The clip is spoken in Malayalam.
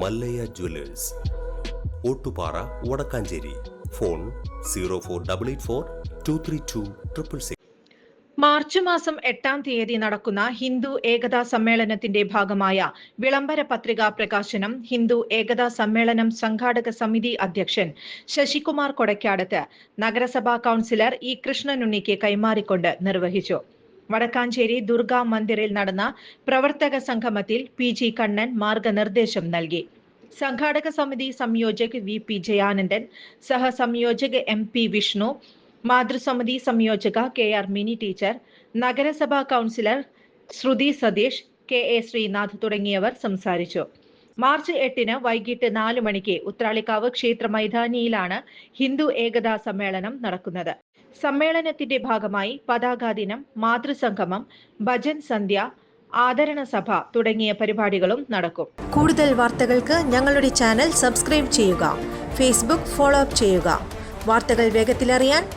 Mallayya jewellers. Ottupara Wadakkanchery. Phone zero four double eight four two three two triple six March മാസം എട്ടാം തീയതി നടക്കുന്ന ഹിന്ദു ഏകതാ സമ്മേളനത്തിന്റെ ഭാഗമായ വിളംബര പത്രികാ പ്രകാശനം ഹിന്ദു ഏകതാ സമ്മേളനം സംഘാടക സമിതി അധ്യക്ഷൻ ശശികുമാർ കൊടക്കാടത്ത് നഗരസഭാ കൌൺസിലർ ഇ കൃഷ്ണനുണ്ണിക്ക് കൈമാറിക്കൊണ്ട് നിർവഹിച്ചു. വടക്കാഞ്ചേരി ദുർഗാ മന്ദിറിൽ നടന്ന പ്രവർത്തക സംഗമത്തിൽ പി ജി കണ്ണൻ മാർഗനിർദ്ദേശം നൽകി. സംഘാടക സമിതി സംയോജക് വി പി ജയാനന്ദൻ സഹസംയോജക് എം പി വിഷ്ണു മാതൃസമിതി സംയോജക കെ ആർ മിനി ടീച്ചർ നഗരസഭാ councillor Shruthi Satheesh K A Sreenath തുടങ്ങിയവർ സംസാരിച്ചു. മാർച്ച് എട്ടിന് വൈകിട്ട് നാല് മണിക്ക് ഉത്രാളിക്കാവ് ക്ഷേത്ര മൈതാനിയിലാണ് ഹിന്ദു ഏകതാ സമ്മേളനം നടക്കുന്നത്. സമ്മേളനത്തിന്റെ ഭാഗമായി പതാകാദിനം മാതൃസംഗമം ഭജൻ സന്ധ്യ ആദരണ സഭ തുടങ്ങിയ പരിപാടികളും നടക്കും. കൂടുതൽ വാർത്തകൾക്ക് ഞങ്ങളുടെ ചാനൽ സബ്സ്ക്രൈബ് ചെയ്യുക ഫേസ്ബുക്ക് ഫോളോ അപ്പ് ചെയ്യുക. വാർത്തകൾ വേഗത്തിലറിയാൻ